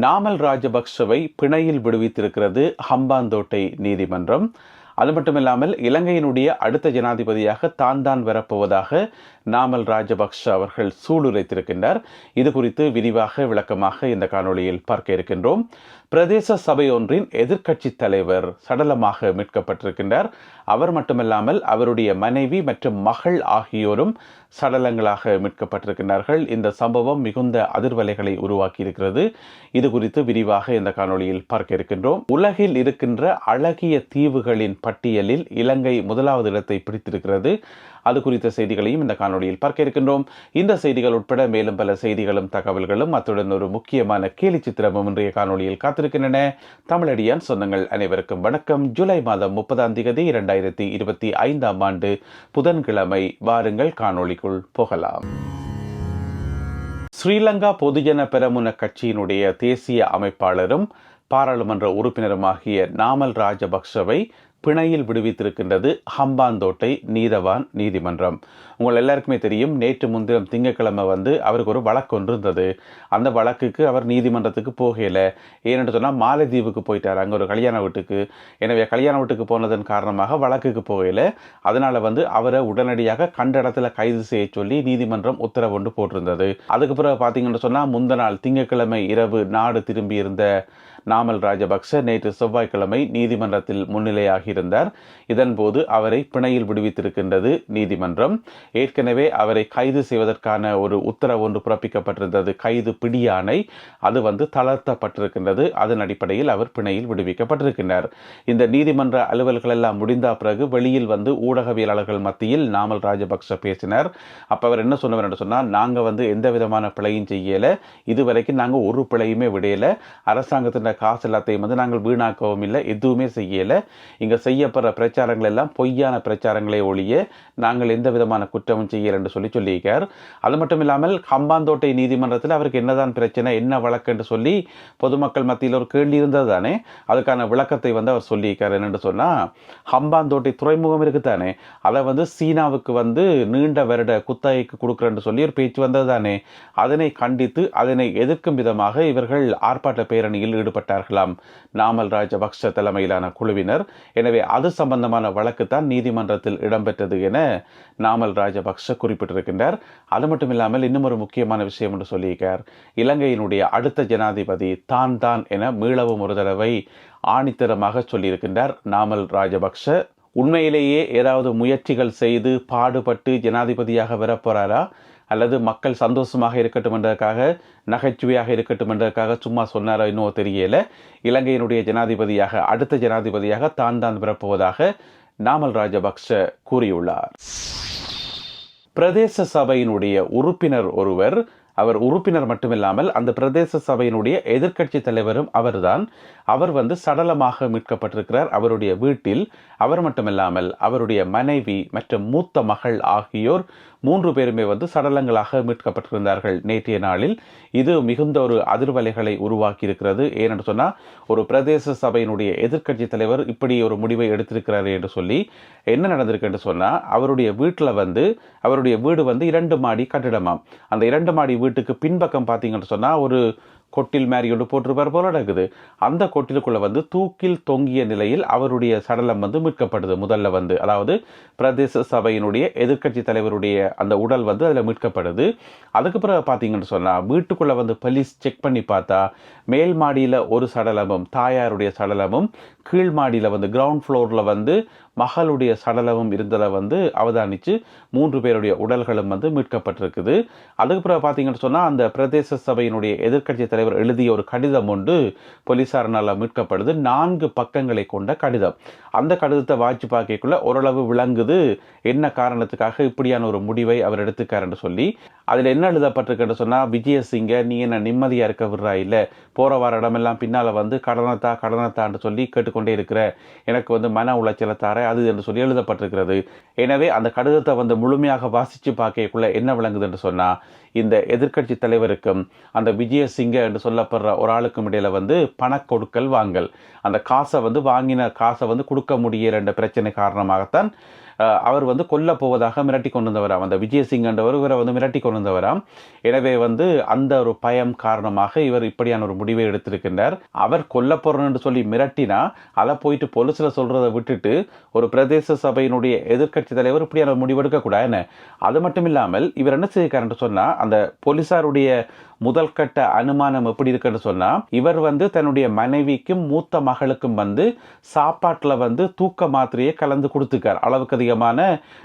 நாமல் ராஜபக்சவை பிணையில் விடுவித்திருக்கிறது ஹம்பாந்தோட்டை நீதிமன்றம். அது மட்டுமில்லாமல் இலங்கையினுடைய அடுத்த ஜனாதிபதியாக தான் தான் வரப்போவதாக நாமல் ராஜபக்ஷ அவர்கள் சூளுரைத்திருக்கின்றார். இது குறித்து விரிவாக விளக்கமாக இந்த காணொளியில் பார்க்க இருக்கின்றோம். பிரதேச சபை ஒன்றின் எதிர்க்கட்சி தலைவர் சடலமாக மீட்கப்பட்டிருக்கின்றார். அவர் மட்டுமல்லாமல் அவருடைய மனைவி மற்றும் மகள் ஆகியோரும் சடலங்களாக மீட்கப்பட்டிருக்கின்றார்கள். இந்த சம்பவம் மிகுந்த அதிர்வலைகளை உருவாக்கி இருக்கிறது இது குறித்து விரிவாக இந்த காணொளியில் பார்க்க இருக்கின்றோம். உலகில் இருக்கின்ற அழகிய தீவுகளின் பட்டியலில் இலங்கை முதலாவது இடத்தை பிடித்திருக்கிறது. அது குறித்த செய்திகளையும் இந்த காணொளியில் பார்க்க இருக்கின்றோம். இந்த செய்திகள் உட்பட மேலும் பல செய்திகளும் தகவல்களும் அத்துடன் ஒரு முக்கியமான கேலி சித்திரமும் இன்றைய காணொளியில் காத்திருக்கின்றன. தமிழடியான் சொந்தங்கள் அனைவருக்கும் வணக்கம். ஜூலை மாதம் முப்பதாம் தேதி இரண்டாயிரத்தி இருபத்தி ஐந்தாம் ஆண்டு புதன்கிழமை. வாருங்கள் காணொளிக்குள் போகலாம். ஸ்ரீலங்கா பொதுஜன பெரமுன கட்சியினுடைய தேசிய அமைப்பாளரும் பாராளுமன்ற உறுப்பினருமாகிய நாமல் ராஜபக்ஷவை பிணையில் விடுவித்திருக்கின்றது ஹம்பாந்தோட்டை நீதவான் நீதிமன்றம். உங்கள் எல்லாருக்குமே தெரியும் நேற்று முன்தினம் திங்கக்கிழமை வந்து அவருக்கு ஒரு வழக்கு ஒன்று இருந்தது. அந்த வழக்குக்கு அவர் நீதிமன்றத்துக்கு போகல. ஏன்னு சொன்னால் மாலைதீவுக்கு போயிட்டார் அங்கே ஒரு கல்யாண வீட்டுக்கு. எனவே கல்யாண வீட்டுக்கு போனதன் காரணமாக வழக்குக்கு போகல. அதனால் வந்து அவரை உடனடியாக கண்ட இடத்துல கைது செய்ய சொல்லி நீதிமன்றம் உத்தரவு ஒன்று போட்டிருந்தது. அதுக்கு பிறகு பார்த்தீங்கன்னு சொன்னால் முந்த நாள் திங்கக்கிழமை இரவு நாடு திரும்பி இருந்த நாமல் ராஜபக்ச நேற்று செவ்வாய்க்கிழமை நீதிமன்றத்தில் முன்னிலையாகி முன்னிலையாகியிருந்தார் இதன்போது அவரை பிணையில் விடுவித்திருக்கின்றது நீதிமன்றம். ஏற்கனவே அவரை கைது செய்வதற்கான ஒரு உத்தரவு ஒன்று பிறப்பிக்கப்பட்டிருந்தது. கைது பிடியானை அது வந்து தளர்த்தப்பட்டிருக்கின்றது. அதன் அடிப்படையில் அவர் பிணையில் விடுவிக்கப்பட்டிருக்கின்றார். இந்த நீதிமன்ற அலுவல்கள் எல்லாம் முடிந்த பிறகு வெளியில் வந்து ஊடகவியலாளர்கள் மத்தியில் நாமல் ராஜபக்ச பேசினார். அப்போ அவர் என்ன சொன்னவர் என்று சொன்னால் நாங்கள் வந்து எந்த விதமான பிழையும் செய்யலை. இதுவரைக்கும் நாங்கள் ஒரு பிழையுமே விடையலை. அரசாங்கத்தின் காசு எல்லாத்தையும் வந்து நாங்கள் வீணாக்கவும் இல்லை. எதுவுமே செய்யலை. இங்கே செய்யப்படுற பிரச்சாரங்கள் எல்லாம் பொய்யான பிரச்சாரங்களே ஒழிய நாங்கள் எந்த விதமான குற்றமும் செய்யல என்று சொல்லி சொல்லியிருக்கார். அது மட்டும் இல்லாமல் ஹம்பாந்தோட்டை நீதிமன்றத்தில் அவருக்கு என்னதான் பிரச்சனை என்ன வழக்கு என்று சொல்லி பொதுமக்கள் மத்தியில் ஒரு கேள்வி இருந்தது தானே? அதுக்கான விளக்கத்தை வந்து அவர் சொல்லியிருக்கார் என்னென்று சொன்னால் ஹம்பாந்தோட்டை துறைமுகம் இருக்குதானே அதை வந்து சீனாவுக்கு வந்து நீண்ட வருட குத்தகைக்கு கொடுக்குறேன்னு சொல்லி ஒரு பேச்சு வந்தது தானே? அதனை கண்டித்து அதனை எதிர்க்கும் விதமாக இவர்கள் ஆர்ப்பாட்ட பேரணியில் ஈடுபட்டார்களாம். நாமல் ராஜபக்ஷ தலைமையிலான குழுவினர். எனவே அது சம்பந்தமான வழக்கு தான் நீதிமன்றத்தில் இடம்பெற்றது என நாமல் ராஜபக்ஷ குறிப்பிட்டிருக்கின்றார். அது மட்டும் இல்லாமல் இன்னும் ஒரு முக்கியமான விஷயம் என்று சொல்லியிருக்கார். இலங்கையினுடைய அடுத்த ஜனாதிபதி தான் தான் என மீளவும் ஒரு தடவை ஆணித்தரமாக சொல்லியிருக்கின்றார் நாமல் ராஜபக்ஷ. உண்மையிலேயே ஏதாவது முயற்சிகள் செய்து பாடுபட்டு ஜனாதிபதியாக வரப்போறாரா? அல்லது மக்கள் சந்தோஷமாக இருக்கட்டும் என்றதுக்காக நகைச்சுவையாக இருக்கட்டும் என்றதுக்காக சும்மா சொன்னாரோ இன்னும் தெரியல. இலங்கையினுடைய ஜனாதிபதியாக அடுத்த ஜனாதிபதியாக தான் தான் பிறப்புவதாக நாமல் ராஜபக்ஷ கூறியுள்ளார். பிரதேச சபையினுடைய உறுப்பினர் ஒருவர் அவர் உறுப்பினர் மட்டுமில்லாமல் அந்த பிரதேச சபையினுடைய எதிர்க்கட்சி தலைவரும் அவர்தான். அவர் வந்து சடலமாக மீட்கப்பட்டிருக்கிறார். அவருடைய வீட்டில் அவர் மட்டுமில்லாமல் அவருடைய மனைவி மற்றும் மூத்த மகள் ஆகியோர் மூன்று பேருமே வந்து சடலங்களாக மீட்கப்பட்டிருந்தார்கள் நேற்றைய நாளில். இது மிகுந்த ஒரு அதிர்வலைகளை உருவாக்கி இருக்கிறது ஏனென்று சொன்னால் ஒரு பிரதேச சபையினுடைய எதிர்க்கட்சி தலைவர் இப்படி ஒரு முடிவை எடுத்திருக்கிறார் என்று சொல்லி என்ன நடந்திருக்கு என்று சொன்னால் அவருடைய வீட்டில் வந்து அவருடைய வீடு வந்து இரண்டு மாடி கட்டிடமாம். அந்த இரண்டு மாடி வீட்டுக்கு பின்பக்கம் பார்த்தீங்கன்னு சொன்னால் ஒரு கொட்டில் மாதிரி போட்டிருப்பார் போல நடக்குது. அந்த கொட்டிலுக்குள்ள வந்து தூக்கில் தொங்கிய நிலையில் அவருடைய சடலம் வந்து மீட்கப்படுது முதல்ல வந்து அதாவது பிரதேச சபையினுடைய எதிர்க்கட்சி தலைவருடைய அந்த உடல் வந்து அதில் மீட்கப்படுது. அதுக்கு பிறகு பார்த்தீங்கன்னு சொன்னால் வீட்டுக்குள்ளே வந்து போலீஸ் செக் பண்ணி பார்த்தா மேல் மாடியில் ஒரு சடலமும் தாயாருடைய சடலமும் கீழ் மாடியில் வந்து கிரவுண்ட் ஃப்ளோரில் வந்து மகளுடைய சடலமும் இருந்ததை வந்து அவதானித்து மூன்று பேருடைய உடல்களும் வந்து மீட்கப்பட்டிருக்குது. அதுக்கு பிறகு பார்த்தீங்கன்னு சொன்னால் அந்த பிரதேச சபையினுடைய எதிர்க்கட்சி தலைவர் எழுதிய ஒரு கடிதம் ஒன்று போலீசாரனால் மீட்கப்படுது. நான்கு பக்கங்களை கொண்ட கடிதம். அந்த கடிதத்தை வாய்ச்சி பார்க்கக்குள்ள ஓரளவு விளங்குது. என்ன காரணத்துக்காக இப்படியான ஒரு முடிவை அவர் எடுத்துக்காருன்னு சொல்லி அதில் என்ன எழுதப்பட்டிருக்குன்னு சொன்னால் விஜயசிங்க நீ என்ன நிம்மதியாக இருக்க விடுறா? இல்லை போகிற வர இடமெல்லாம் பின்னால் வந்து கடனத்தா கடனத்தான்னு சொல்லி கேட்டுக்கொண்டே இருக்கிற எனக்கு வந்து மன உளைச்சலை தார அது என்று சொல்லி எழுதப்பட்டிருக்கிறது. எனவே அந்த கடிதத்தை வந்து முழுமையாக வாசித்து பார்க்கக்குள்ள என்ன விளங்குது என்று சொன்னால் இந்த எதிர்க்கட்சி தலைவருக்கும் அந்த விஜயசிங்க என்று சொல்லப்படுற ஒரு ஆளுக்கும் இடையில் வந்து பண கொடுக்கல் வாங்கல். அந்த காசை வந்து வாங்கின காசை வந்து கொடுக்க முடியல என்ற பிரச்சனை காரணமாகத்தான் அவர் வந்து கொல்ல போவதாக மிரட்டி கொண்டு வந்தவராம் அந்த விஜயசிங் என்றவர் இவரை வந்து மிரட்டி கொண்டு வந்தவராம் எனவே வந்து அந்த ஒரு பயம் காரணமாக இவர் இப்படியான ஒரு முடிவை எடுத்திருக்கின்றார். அவர் கொல்ல போறேன்னு சொல்லி மிரட்டினா அதை போயிட்டு பொலிசில் சொல்றதை விட்டுட்டு ஒரு பிரதேச சபையினுடைய எதிர்க்கட்சி தலைவர் இப்படியான ஒரு முடிவு எடுக்கக்கூடாதுன்னு அது மட்டும் இல்லாமல் இவர் என்ன செய்யிருக்காருன்னு சொன்னா அந்த போலீசாருடைய முதல் கட்ட அனுமானம் எப்படி இருக்குன்னு சொன்னா இவர் வந்து தன்னுடைய மனைவிக்கும் மூத்த மகளுக்கும் வந்து சாப்பாட்டில் வந்து தூக்க மாத்திரையை கலந்து கொடுத்துக்கார் அளவுக்கு அதிகமான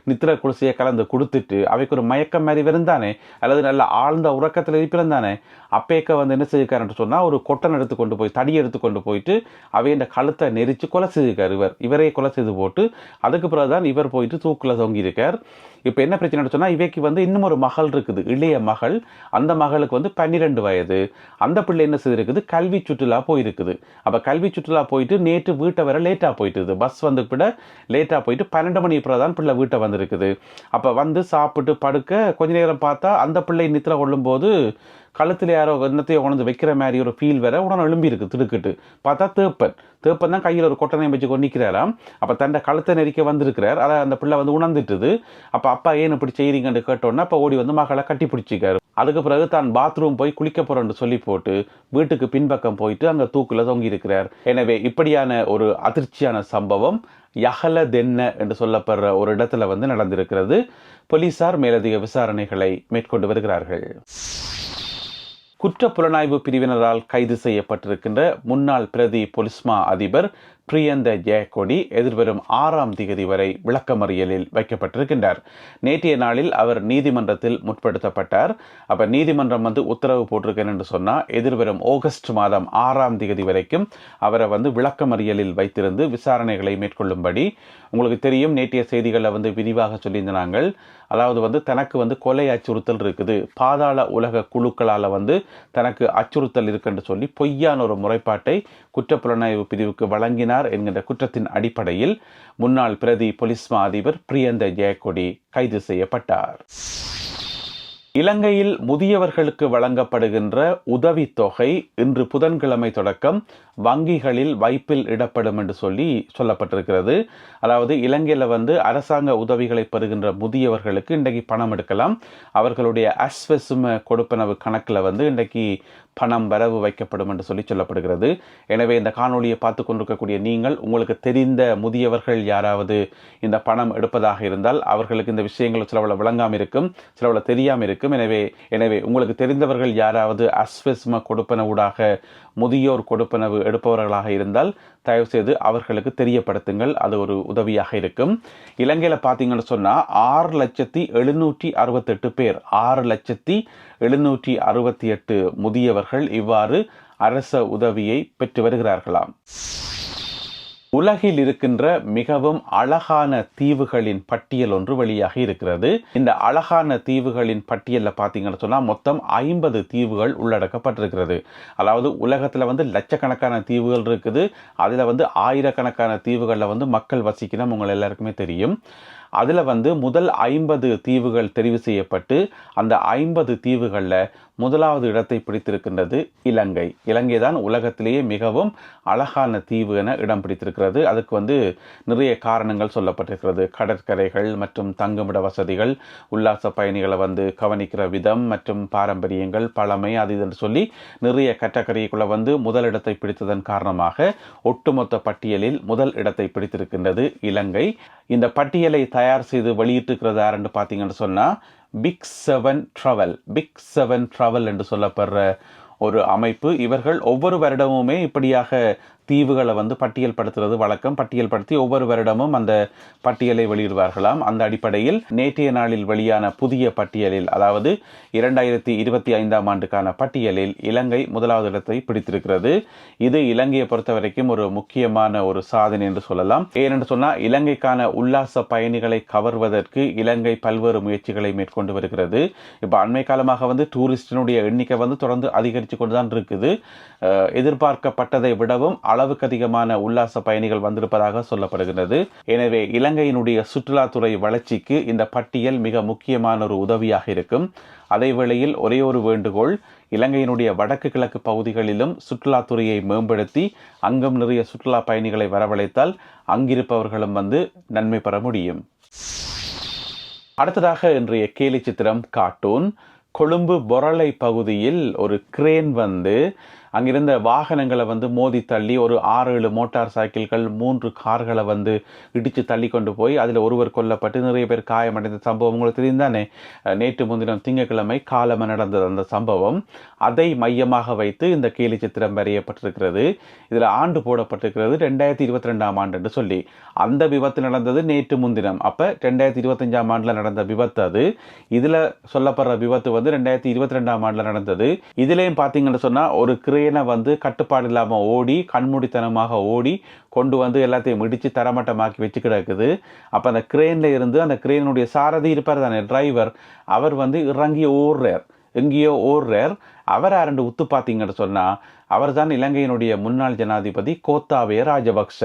நித்திர குளிசையை கலந்து கொடுத்துட்டு அவைக்கு ஒரு மயக்கம் மாதிரி இருந்தானே அல்லது நல்ல ஆழ்ந்த உறக்கத்தில் இருப்பிருந்தானே அப்பேக்க வந்து என்ன செய்யிருக்காருன்னு சொன்னால் ஒரு கொட்டன் எடுத்து கொண்டு போய் தடி எடுத்து கொண்டு போயிட்டு அவையின் கழுத்தை நெரிச்சு கொலை செய்திருக்கார் இவர். இவரே கொலை செய்து போட்டு அதுக்கு பிறகுதான் இவர் போயிட்டு தூக்கில் தொங்கியிருக்கார். இப்போ என்ன பிரச்சனை சொன்னால் இவைக்கு வந்து இன்னும் ஒரு மகள் இருக்குது இளைய மகள். அந்த மகளுக்கு வந்து பன்னிரெண்டு வயது. அந்த பிள்ளை என்ன செய்திருக்குது? கல்வி சுற்றுலா போயிருக்குது. அப்போ கல்வி சுற்றுலா போயிட்டு நேற்று வீட்டை வர லேட்டாக போயிட்டுது. பஸ் வந்து விட லேட்டாக போயிட்டு பன்னெண்டு மணி பிறகு தான் பிள்ளை வீட்டை வந்திருக்குது. அப்போ வந்து சாப்பிட்டு படுக்க கொஞ்ச நேரம் பார்த்தா அந்த பிள்ளை நித்திர கொள்ளும்போது கழுத்தில் யாரோ என்னத்தையோ கொண்டு வைக்கிற மாதிரி ஒரு ஃபீல் வேற உடனே எழும்பி இருக்கு திடுக்கிட்டு. பார்த்தா தேப்பன். தேப்பன் தான் கையில் ஒரு கொட்டனையும் வச்சு கொண்டு நிற்கிறாராம் அப்போ தண்டை கழுத்தை நெரிக்க வந்திருக்கிறார். அதை அந்த பிள்ளை வந்து உணர்ந்துட்டுது. அப்போ அப்பா ஏன் இப்படி செய்கிறீங்கன்னு கேட்டோன்னே அப்போ ஓடி வந்து மகளை கட்டி பிடிச்சிக்காரு. அதுக்கு பிறகு தான் பாத்ரூம் போய் குளிக்க போறேன்னு சொல்லி போட்டு வீட்டுக்கு பின்பக்கம் போயிட்டு அங்கே தூக்குல தொங்கி இருக்கிறார். எனவே இப்படியான ஒரு அதிர்ச்சியான சம்பவம் யகல தென்ன என்று சொல்லப்படுற ஒரு இடத்துல வந்து நடந்திருக்கிறது. போலீசார் மேலதிக விசாரணைகளை மேற்கொண்டு வருகிறார்கள். குற்ற புலனாய்வு பிரிவினரால் கைது செய்யப்பட்டிருக்கின்ற முன்னாள் பிரதி பொலிஸ்மா அதிபர் பிரியந்த ஜெயக்கொடி எதிர்வரும் ஆறாம் திகதி வரை விளக்கமறியலில் வைக்கப்பட்டிருக்கின்றார். நேற்றைய நாளில் அவர் நீதிமன்றத்தில் முற்படுத்தப்பட்டார். அப்ப நீதிமன்றம் வந்து உத்தரவு போட்டிருக்கேன் என்று சொன்னால் எதிர்வரும் ஆகஸ்ட் மாதம் ஆறாம் திகதி வரைக்கும் அவரை வந்து விளக்கமறியலில் வைத்திருந்து விசாரணைகளை மேற்கொள்ளும்படி. உங்களுக்கு தெரியும் நேற்றைய செய்திகளில் வந்து விரிவாக சொல்லியிருந்தாங்கள் அதாவது வந்து தனக்கு வந்து கொலை அச்சுறுத்தல் இருக்குது. பாதாள உலக குழுக்களால் வந்து தனக்கு அச்சுறுத்தல் இருக்குன்னு சொல்லி பொய்யான ஒரு முறைப்பாட்டை குற்றப்புலனாய்வு பிரிவுக்கு வழங்கினார் என்கின்ற குற்றத்தின் அடிப்படையில் முன்னாள் பிரதி பொலிஸ்மா மா அதிபர் பிரியந்த ஜெயக்கொடி கைது செய்யப்பட்டார். இலங்கையில் முதியவர்களுக்கு வழங்கப்படுகின்ற உதவித்தொகை இன்று புதன்கிழமை தொடக்கம். வங்கிகளில் வைப்பில் இடப்படும் என்று சொல்லி சொல்லப்பட்டிருக்கிறது. அதாவது இலங்கையில் வந்து அரசாங்க உதவிகளை பெறுகின்ற முதியவர்களுக்கு இன்றைக்கு பணம் எடுக்கலாம். அவர்களுடைய அஸ்வசும கொடுப்பனவு கணக்கில் வந்து இன்றைக்கு பணம் வரவு வைக்கப்படும் என்று சொல்லி சொல்லப்படுகிறது. எனவே இந்த காணொளியை பார்த்து கொண்டிருக்கக்கூடிய நீங்கள் உங்களுக்கு தெரிந்த முதியவர்கள் யாராவது இந்த பணம் எடுப்பதாக இருந்தால் அவர்களுக்கு இந்த விஷயங்கள் சிலவள விளங்காமல் இருக்கும் சிலவள தெரியாமல் இருக்கும் எனவே எனவே உங்களுக்கு தெரிந்தவர்கள் யாராவது அஸ்வஸ்ம கொடுப்பனவூடாக முதியோர் கொடுப்பனவு எடுப்பவர்களாக இருந்தால் தயவுசெய்து அவர்களுக்கு தெரியப்படுத்துங்கள். அது ஒரு உதவியாக இருக்கும். இலங்கையில் பார்த்தீங்கன்னு சொன்னால் ஆறு லட்சத்தி எழுநூற்றி அறுபத்தெட்டு பேர் ஆறு லட்சத்தி எழுநூற்றி அறுபத்தி எட்டு முதியவர்கள் இவ்வாறு அரச உதவியை பெற்று வருகிறார்களாம். உலகில் இருக்கின்ற மிகவும் அழகான தீவுகளின் பட்டியல் ஒன்று வெளியாக இருக்கிறது. இந்த அழகான தீவுகளின் பட்டியலில் பார்த்தீங்கன்னு சொன்னால் மொத்தம் ஐம்பது தீவுகள் உள்ளடக்கப்பட்டிருக்கிறது. அதாவது உலகத்தில் வந்து லட்சக்கணக்கான தீவுகள் இருக்குது. அதில் வந்து ஆயிரக்கணக்கான தீவுகளில் வந்து மக்கள் வசிக்கணும் உங்கள் எல்லாருக்குமே தெரியும். அதில் வந்து முதல் ஐம்பது தீவுகள் தெரிவு செய்யப்பட்டு அந்த ஐம்பது தீவுகளில் முதலாவது இடத்தை பிடித்திருக்கின்றது இலங்கை. இலங்கை தான் உலகத்திலேயே மிகவும் அழகான தீவு என இடம் பிடித்திருக்கிறது. அதுக்கு வந்து நிறைய காரணங்கள் சொல்லப்பட்டிருக்கிறது. கடற்கரைகள் மற்றும் தங்குமிட வசதிகள் உல்லாச பயணிகளை வந்து கவனிக்கிற விதம் மற்றும் பாரம்பரியங்கள் பழமை அது இதுன்னு சொல்லி நிறைய கட்டக்கரைக்குள்ளே வந்து முதல் இடத்தை பிடித்ததன் காரணமாக ஒட்டுமொத்த பட்டியலில் முதல் இடத்தை பிடித்திருக்கின்றது இலங்கை. இந்த பட்டியலை தயார் செய்து வெளியிட்டிருக்கிறது யாருன்னு பார்த்தீங்கன்னு சொன்னால் big seven travel big seven travel என்று சொல்லப்படுற ஒரு அமைப்பு. இவர்கள் ஒவ்வொரு வருடமுமே இப்படியாக தீவுகளை வந்து பட்டியல் படுத்துறது வழக்கம். பட்டியல் படுத்தி ஒவ்வொரு வருடமும் அந்த பட்டியலை வெளியிடுவார்களாம். அந்த அடிப்படையில் நேற்றைய நாளில் வெளியான புதிய பட்டியலில் அதாவது இரண்டாயிரத்தி இருபத்தி ஐந்தாம் ஆண்டுக்கான பட்டியலில் இலங்கை முதலாவது இடத்தை பிடித்திருக்கிறது. இது இலங்கையை பொறுத்த வரைக்கும் ஒரு முக்கியமான ஒரு சாதனை என்று சொல்லலாம். ஏனென்று சொன்னால் இலங்கைக்கான உல்லாச பயணிகளை கவர்வதற்கு இலங்கை பல்வேறு முயற்சிகளை மேற்கொண்டு வருகிறது. இப்போ அண்மை காலமாக வந்து டூரிஸ்டினுடைய எண்ணிக்கை வந்து தொடர்ந்து அதிகரித்து கொண்டு தான் இருக்குது எதிர்பார்க்கப்பட்டதை விடவும் அளவுக்கு அதிகமான உல்லாச பயணிகள் வந்திருப்பதாக சொல்லப்படுகிறது எனவே இலங்கையினுடைய சுற்றுலாத்துறை வளர்ச்சிக்கு இந்த பட்டியல் மிக முக்கியமான ஒரு உதவியாக இருக்கும். அதே வேளையில் ஒரே ஒரு வேண்டுகோள் இலங்கையினுடைய வடக்கு கிழக்கு பகுதிகளிலும் சுற்றுலாத்துறையை மேம்படுத்தி அங்கும் நிறைய சுற்றுலா பயணிகளை வரவழைத்தால் அங்கிருப்பவர்களும் வந்து நன்மை பெற முடியும். அடுத்ததாக இன்றைய கேலி சித்திரம் கார்ட்டூன். கொழும்பு பொரளை பகுதியில் ஒரு கிரேன் வந்து அங்கிருந்த வாகனங்களை வந்து மோதி தள்ளி ஒரு ஆறு ஏழு மோட்டார் சைக்கிள்கள் மூன்று கார்களை வந்து இடித்து தள்ளி கொண்டு போய் அதில் ஒருவர் கொல்லப்பட்டு நிறைய பேர் காயமடைந்த சம்பவம் உங்களுக்கு தெரிந்தானே? நேற்று முன்தினம் திங்கட்கிழமை காலமாக நடந்தது அந்த சம்பவம். அதை மையமாக வைத்து இந்த கேலி சித்திரம் வரையப்பட்டிருக்கிறது. இதில் ஆண்டு போடப்பட்டிருக்கிறது ரெண்டாயிரத்தி இருபத்தி ரெண்டாம் ஆண்டு என்று சொல்லி. அந்த விபத்து நடந்தது நேற்று முன்தினம். அப்போ ரெண்டாயிரத்தி இருபத்தஞ்சாம் ஆண்டில் நடந்த விபத்து அது. இதில் சொல்லப்படுற விபத்து வந்து ரெண்டாயிரத்தி இருபத்தி ரெண்டாம் ஆண்டில் நடந்தது. இதுலேயும் பார்த்தீங்கன்னு சொன்னால் ஒரு கிரேனை வந்து கட்டுப்பாடு இல்லாமல் ஓடி கண்மூடித்தனமாக ஓடி கொண்டு வந்து எல்லாத்தையும் இடித்து தரமட்டமாக்கி வச்சு கிடக்குது அப்போ அந்த கிரெயினில் இருந்து அந்த கிரெயினுடைய சாரதி இருப்பார் தானே டிரைவர் அவர் வந்து இறங்கி ஓடுறார் எங்கேயோ ஓடுறார் அவர் ரெண்டு உத்து பார்த்தீங்கன்னு சொன்னால் அவர்தான் இலங்கையினுடைய முன்னாள் ஜனாதிபதி கோத்தாபய ராஜபக்ஷ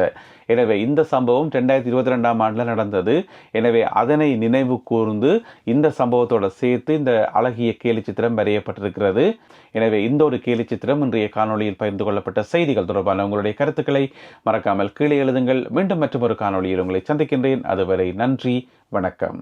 எனவே இந்த சம்பவம் ரெண்டாயிரத்தி இருபத்தி ரெண்டாம் ஆண்டில் நடந்தது. எனவே அதனை நினைவு கூர்ந்து இந்த சம்பவத்தோடு சேர்த்து இந்த அழகிய கேலிச்சித்திரம் வரையப்பட்டிருக்கிறது. எனவே இந்த ஒரு கேலிச்சித்திரம் இன்றைய காணொளியில் பகிர்ந்து கொள்ளப்பட்ட செய்திகள் தொடர்பான உங்களுடைய கருத்துக்களை மறக்காமல் கீழே எழுதுங்கள். மீண்டும் மற்றும் ஒரு காணொலியில் உங்களை சந்திக்கின்றேன். அதுவரை நன்றி வணக்கம்.